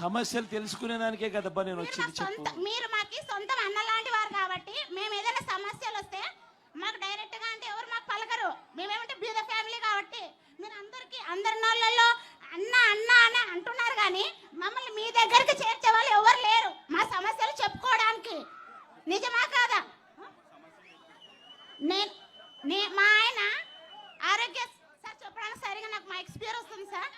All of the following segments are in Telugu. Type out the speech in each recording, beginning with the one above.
సమస్యలు తెలుసుకునేదానికే కదబ్బా నేను వచ్చింది చెప్పు. మీరు మాకి సొంతం అన్న లాంటి వారు కాబట్టి మేము ఏదైనా సమస్యలు వస్తే మాకు డైరెక్ట్గా అంటే ఎవరు మాకు పలకరు. మేమేమంటే బీద ఫ్యామిలీ కాబట్టి మీరు అందరికి అందరి నోళ్ళల్లో అన్న అన్న అని అంటున్నారు కానీ మమ్మల్ని మీ దగ్గరికి చేర్చే వాళ్ళు ఎవరు లేరు. మా సమస్యలు చెప్పుకోవడానికి. నిజమా కాదా నేను నే మా ఆయన ఆరోగ్య సార్ చెప్పడానికి సరిగా నాకు మా ఎక్స్పీరియన్స్ వస్తుంది సార్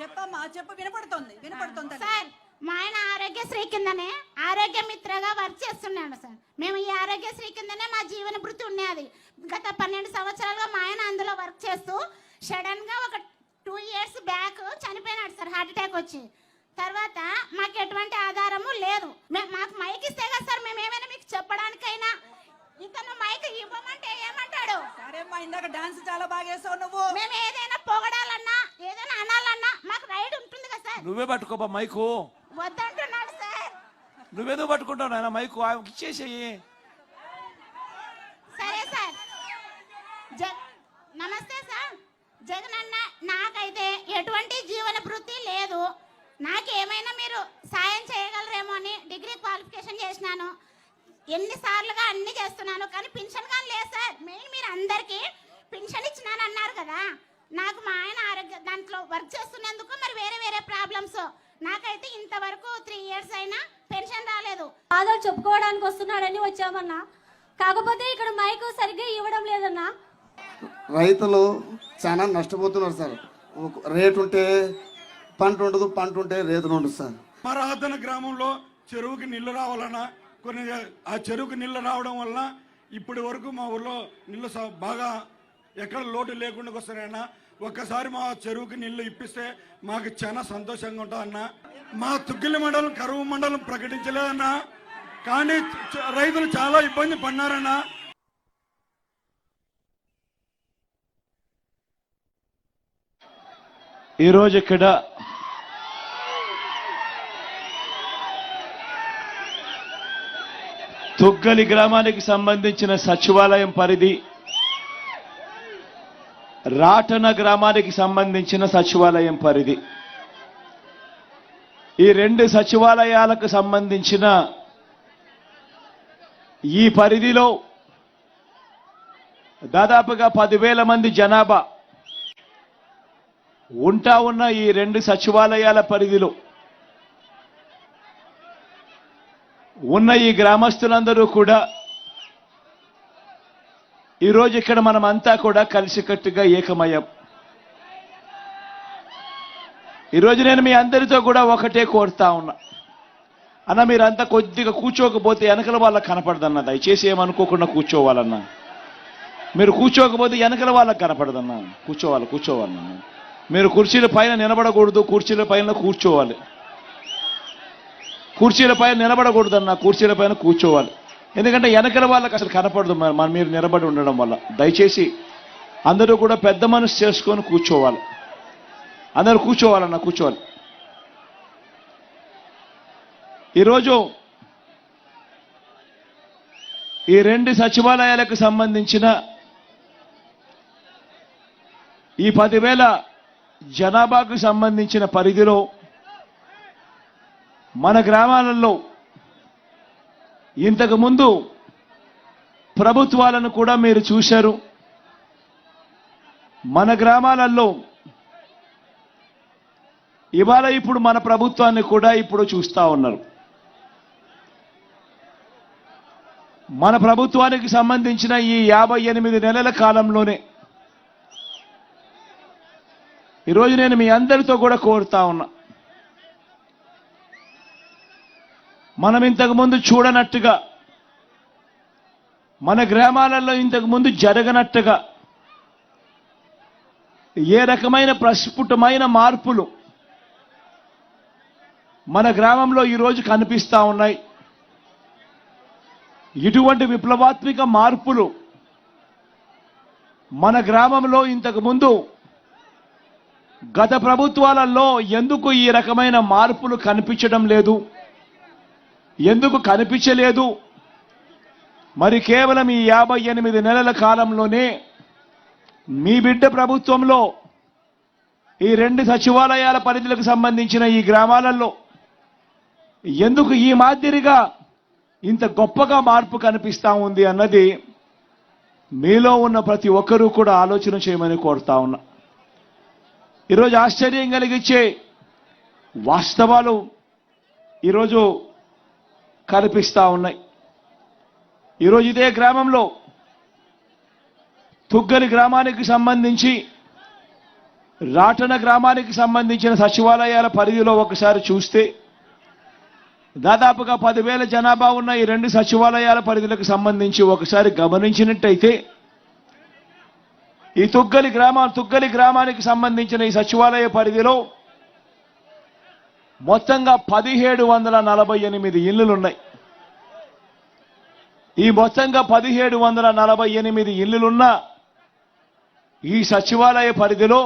చెప్పమ్మా చెప్పు వినపడుతుంది వినపడుతుంది. సార్ మా ఆయన ఆరోగ్యశ్రీ కిందనే ఆరోగ్య మిత్రగా వర్క్ చేస్తున్నాడు సార్. మేము ఈ ఆరోగ్యశ్రీ కిందనే మా జీవన భృతి ఉన్నది గత పన్నెండు సంవత్సరాలుగా మా ఆయన అందులో వర్క్ చేస్తూ సడన్గా ఒక టూ ఇయర్స్ బ్యాక్ చనిపోయినాడు సార్ హార్ట్ అటాక్ వచ్చి. తర్వాత మాకు ఎటువంటి ఆధారము లేదు. మే- మాకు మైక్ ఇస్తే కదా సార్ మేము ఏమైనా మీకు చెప్పడానికైనా ఇతను మైక్ ఇవ్వమంటే ఏమంటాడు? సరేమ్మా ఇందాక డాన్స్ చాలా బాగా వేసావు నువ్వు. మేము ఏదైనా పొగడాలన్నా ఏదైనా అనాలన్నా మాకు రైడ్ ఉంటుంది కదా సార్ నువ్వే పట్టుకోబా మైకు. వద్దంటున్నాడు సార్. నువ్వేదో పట్టుకుంటావు నాయన మైకు? ఆమెకి ఇచ్చేసేయి. సరే సార్. జ- నమస్తే సార్. జగన్ అన్న నాకైతే ఎటువంటి జీవన వృత్తి లేదు. నాకేమైనా మీరు సాయం చేయగలరేమో అని డిగ్రీ క్వాలిఫికేషన్ చేసినాను. ఎన్నిసార్లుగా అన్ని చేస్తున్నాను కానీ పింఛన్ కానీ లేదు సార్. మెయిన్ మీరు అందరికీ పింఛన్ ఇచ్చినాను అన్నారు కదా. నాకు మా ఆయన ఆరోగ్య దాంట్లో వర్క్ వేరే ప్రాబ్లమ్స్ నాకైతే ఇంతవరకు త్రీ ఇయర్స్ అయినా పెన్షన్ రాలేదు. బాధలు చెప్పుకోవడానికి వస్తున్నాడని వచ్చామన్నా. కాకపోతే ఇక్కడ మైకు సరిగ్గా ఇవ్వడం లేదన్నా. రైతులు చాలా నష్టపోతున్నారు సార్ రేటు ఉంటే పంట ఉండదు పంట ఉంటే రేటు ఉండదు సార్ మరాధన గ్రామంలో చెరువుకి నీళ్ళు రావాలన్నా కొన్ని ఆ చెరువుకి నీళ్ళు రావడం వల్ల ఇప్పటి వరకు మా ఊర్లో నీళ్ళు స- బాగా ఎక్కడ లోటు లేకుండా వస్తున్నాయన్నా ఒక్కసారి మా చెరువుకి నీళ్ళు ఇప్పిస్తే మాకు చాలా సంతోషంగా ఉంటుంది అన్న. మా తుగ్గిలి మండలం కరువు మండలం ప్రకటించలేదన్న కానీ రైతులు చాలా ఇబ్బంది పడినారన్నా. ఈరోజు ఇక్కడ తుగ్గలి గ్రామానికి సంబంధించిన సచివాలయం పరిధి రాటన గ్రామానికి సంబంధించిన సచివాలయం పరిధి. ఈ రెండు సచివాలయాలకు సంబంధించిన ఈ పరిధిలో దాదాపుగా పదివేల మంది జనాభా ఉంటా ఉన్న ఈ రెండు సచివాలయాల పరిధిలో ఉన్న ఈ గ్రామస్తులందరూ కూడా ఈరోజు ఇక్కడ మనం అంతా కూడా కలిసికట్టుగా ఏకమయం ఈరోజు నేను మీ అందరితో కూడా ఒకటే కోరుతా ఉన్నా. అన్న మీరంతా కొద్దిగా కూర్చోకపోతే వెనకల వాళ్ళకి కనపడదన్న. దయచేసి ఏమనుకోకుండా కూర్చోవాలన్నా. మీరు కూర్చోకపోతే వెనకల వాళ్ళకి కనపడదన్నా. కూర్చోవాలి కూర్చోవాలన్నా మీరు కుర్చీల పైన నిలబడకూడదు కుర్చీల పైన కూర్చోవాలి. కుర్చీల పైన నిలబడకూడదన్న కుర్చీల పైన కూర్చోవాలి. ఎందుకంటే వెనకల వాళ్ళకి అసలు కనపడదు మన మన మీరు నిలబడి ఉండడం వల్ల. దయచేసి అందరూ కూడా పెద్ద మనసు చేసుకొని కూర్చోవాలి. అందరూ కూర్చోవాలన్న కూర్చోవాలి. ఈరోజు ఈ రెండు సచివాలయాలకు సంబంధించిన ఈ పదివేల జనాభాకు సంబంధించిన పరిధిలో మన గ్రామాలలో ఇంతకుముందు ప్రభుత్వాలను కూడా మీరు చూశారు. మన గ్రామాలలో ఇవాళ ఇప్పుడు మన ప్రభుత్వాన్ని కూడా ఇప్పుడు చూస్తూ ఉన్నారు. మన ప్రభుత్వానికి సంబంధించిన ఈ యాభై ఎనిమిది నెలల కాలంలోనే ఈరోజు నేను మీ అందరితో కూడా కోరుతా ఉన్నా. మనం ఇంతకు ముందు చూడనట్టుగా మన గ్రామాలలో ఇంతకుముందు జరగనట్టుగా ఏ రకమైన ప్రస్ఫుటమైన మార్పులు మన గ్రామంలో ఈరోజు కనిపిస్తూ ఉన్నాయి. ఇటువంటి విప్లవాత్మిక మార్పులు మన గ్రామంలో ఇంతకుముందు గత ప్రభుత్వాలలో ఎందుకు ఈ రకమైన మార్పులు కనిపించడం లేదు? ఎందుకు కనిపించలేదు? మరి కేవలం ఈ యాభై ఎనిమిది నెలల కాలంలోనే మీ బిడ్డ ప్రభుత్వంలో ఈ రెండు సచివాలయాల పరిధులకు సంబంధించిన ఈ గ్రామాలలో ఎందుకు ఈ మాదిరిగా ఇంత గొప్పగా మార్పు కనిపిస్తా ఉంది అన్నది మీలో ఉన్న ప్రతి ఒక్కరూ కూడా ఆలోచన చేయమని కోరుతా ఉన్నా. ఈరోజు ఆశ్చర్యం కలిగించే వాస్తవాలు ఈరోజు కనిపిస్తూ ఉన్నాయి. ఈరోజు ఇదే గ్రామంలో తుగ్గలి గ్రామానికి సంబంధించి రాటన గ్రామానికి సంబంధించిన సచివాలయాల పరిధిలో ఒకసారి చూస్తే దాదాపుగా పదివేల జనాభా ఉన్న ఈ రెండు సచివాలయాల పరిధులకు సంబంధించి ఒకసారి గమనించినట్టయితే ఈ తుగ్గలి గ్రామం తుగ్గలి గ్రామానికి సంబంధించిన ఈ సచివాలయ పరిధిలో మొత్తంగా పదిహేడు వందల నలభై ఎనిమిది ఇళ్ళులున్నాయి ఈ మొత్తంగా పదిహేడు వందల నలభై ఎనిమిది ఇళ్ళులున్న ఈ సచివాలయ పరిధిలో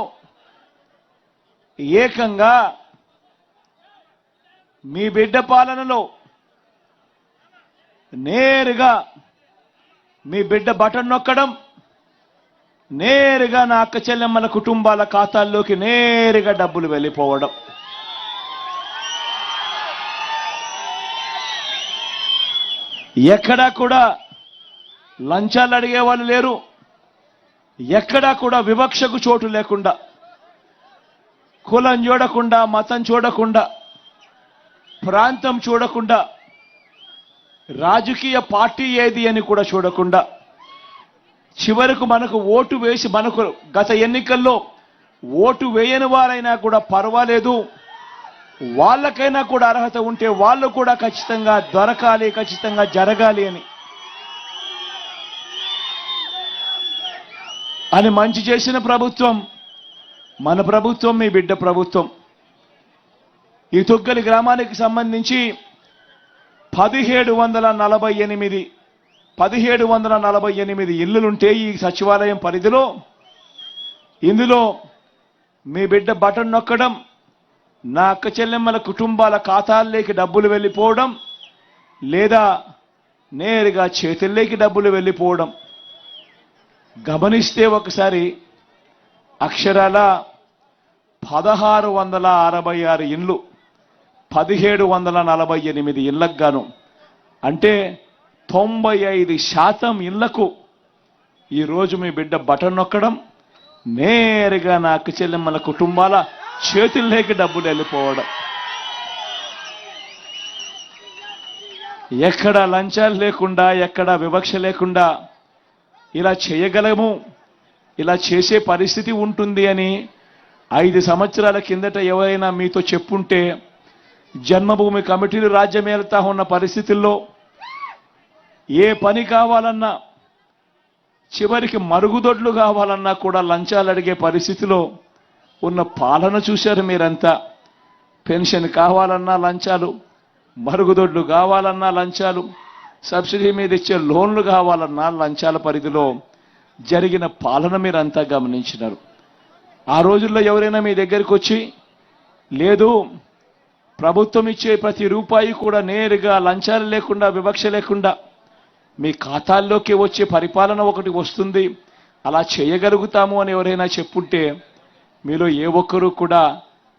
ఏకంగా మీ బిడ్డ పాలనలో నేరుగా మీ బిడ్డ బటన్ నొక్కడం నేరుగా నా అక్క చెల్లెమ్మల కుటుంబాల ఖాతాల్లోకి నేరుగా డబ్బులు వెళ్ళిపోవడం. ఎక్కడా కూడా లంచాలు అడిగే వాళ్ళు లేరు. ఎక్కడా కూడా వివక్షకు చోటు లేకుండా కులం చూడకుండా మతం చూడకుండా ప్రాంతం చూడకుండా రాజకీయ పార్టీ ఏది అని కూడా చూడకుండా చివరకు మనకు ఓటు వేసి మనకు గత ఎన్నికల్లో ఓటు వేయని వారైనా కూడా పర్వాలేదు. వాళ్ళకైనా కూడా అర్హత ఉంటే వాళ్ళు కూడా ఖచ్చితంగా దొరకాలి ఖచ్చితంగా జరగాలి అని. అని మంచి చేసిన ప్రభుత్వం మన ప్రభుత్వం మీ బిడ్డ ప్రభుత్వం. ఈ తొగ్గలి గ్రామానికి సంబంధించి పదిహేడు వందల నలభై ఎనిమిది పదిహేడు వందల నలభై ఎనిమిది ఇల్లులుంటే ఈ సచివాలయం పరిధిలో ఇందులో మీ బిడ్డ బటన్ నొక్కడం నా అక్క చెల్లెమ్మల కుటుంబాల ఖాతాల్లోకి డబ్బులు వెళ్ళిపోవడం లేదా నేరుగా చేతుల్లోకి డబ్బులు వెళ్ళిపోవడం గమనిస్తే ఒకసారి అక్షరాల పదహారు వందల అరవై ఆరు ఇండ్లు పదిహేడు వందల నలభై ఎనిమిది ఇళ్ళకు గాను. అంటే తొంభై ఐదు శాతం ఇళ్ళకు ఈరోజు మీ బిడ్డ బటన్ నొక్కడం నేరుగా నా అక్క చెల్లెమ్మల కుటుంబాల చేతుల్లోకి డబ్బులు వెళ్ళిపోవడం. ఎక్కడ లంచాలు లేకుండా ఎక్కడ వివక్ష లేకుండా ఇలా చేయగలము ఇలా చేసే పరిస్థితి ఉంటుంది అని ఐదు సంవత్సరాల కిందట ఎవరైనా మీతో చెప్పుంటే జన్మభూమి కమిటీలు రాజ్యమేలుతా ఉన్న పరిస్థితుల్లో ఏ పని కావాలన్నా చివరికి మరుగుదొడ్లు కావాలన్నా కూడా లంచాలు అడిగే పరిస్థితిలో ఉన్న పాలన చూశారు మీరంతా. పెన్షన్ కావాలన్నా లంచాలు మరుగుదొడ్లు కావాలన్నా లంచాలు సబ్సిడీ మీద ఇచ్చే లోన్లు కావాలన్నా లంచాల పరిధిలో జరిగిన పాలన మీరంతా గమనించినారు. ఆ రోజుల్లో ఎవరైనా మీ దగ్గరికి వచ్చి లేదు ప్రభుత్వం ఇచ్చే ప్రతి రూపాయి కూడా నేరుగా లంచాలు లేకుండా వివక్ష లేకుండా మీ ఖాతాల్లోకి వచ్చే పరిపాలన ఒకటి వస్తుంది. అలా చేయగలుగుతాము అని ఎవరైనా చెప్పుంటే మీలో ఏ ఒక్కరూ కూడా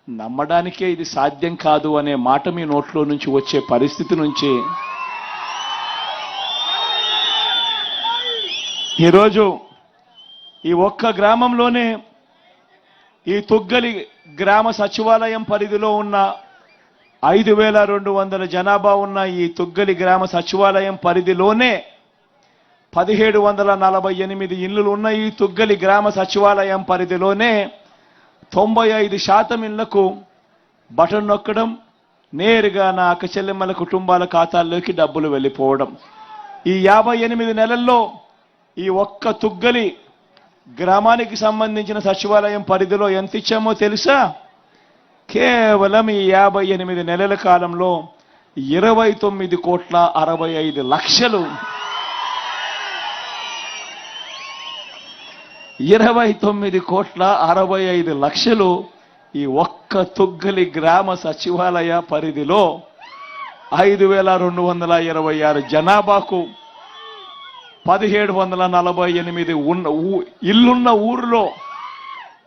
నమ్మడానికే ఇది సాధ్యం కాదు అనే మాట మీ నోట్లో నుంచి వచ్చే పరిస్థితి నుంచి. ఈరోజు ఈ ఒక్క గ్రామంలోనే ఈ తుగ్గలి గ్రామ సచివాలయం పరిధిలో ఉన్న ఐదు వేల రెండు వందల జనాభా ఉన్న ఈ తుగ్గలి గ్రామ సచివాలయం పరిధిలోనే పదిహేడు వందల నలభై ఎనిమిది ఇళ్ళు ఉన్న ఈ తుగ్గలి గ్రామ సచివాలయం పరిధిలోనే తొంభై ఐదు శాతం ఇళ్ళకు బటన్ నొక్కడం నేరుగా నా అక్క చెల్లెమ్మల కుటుంబాల ఖాతాల్లోకి డబ్బులు వెళ్ళిపోవడం. ఈ యాభై ఎనిమిది నెలల్లో ఈ ఒక్క తుగ్గలి గ్రామానికి సంబంధించిన సచివాలయం పరిధిలో ఎంత ఇచ్చామో తెలుసా? కేవలం ఈ యాభై ఎనిమిది నెలల కాలంలో ఇరవై తొమ్మిది కోట్ల అరవై ఐదు లక్షలు. ఇరవై తొమ్మిది కోట్ల అరవై ఐదు లక్షలు ఈ ఒక్క తుగ్గలి గ్రామ సచివాలయ పరిధిలో ఐదు వేల రెండు వందల ఇరవై ఆరు జనాభాకు పదిహేడు వందల నలభై ఎనిమిది ఉన్న ఊ- ఇల్లున్న ఊరిలో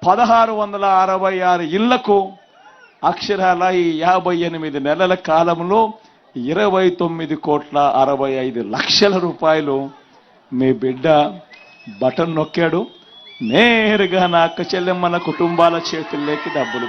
పదహారు వందల అరవై ఆరు ఇళ్ళకు అక్షరాల ఈ యాభై ఎనిమిది నెలల కాలంలో ఇరవై తొమ్మిది కోట్ల అరవై ఐదు లక్షల రూపాయలు మీ బిడ్డ బటన్ నొక్కాడు. నేరుగా నా అక్క చెల్లెమ్మల కుటుంబాల చేతుల్లోకి డబ్బులు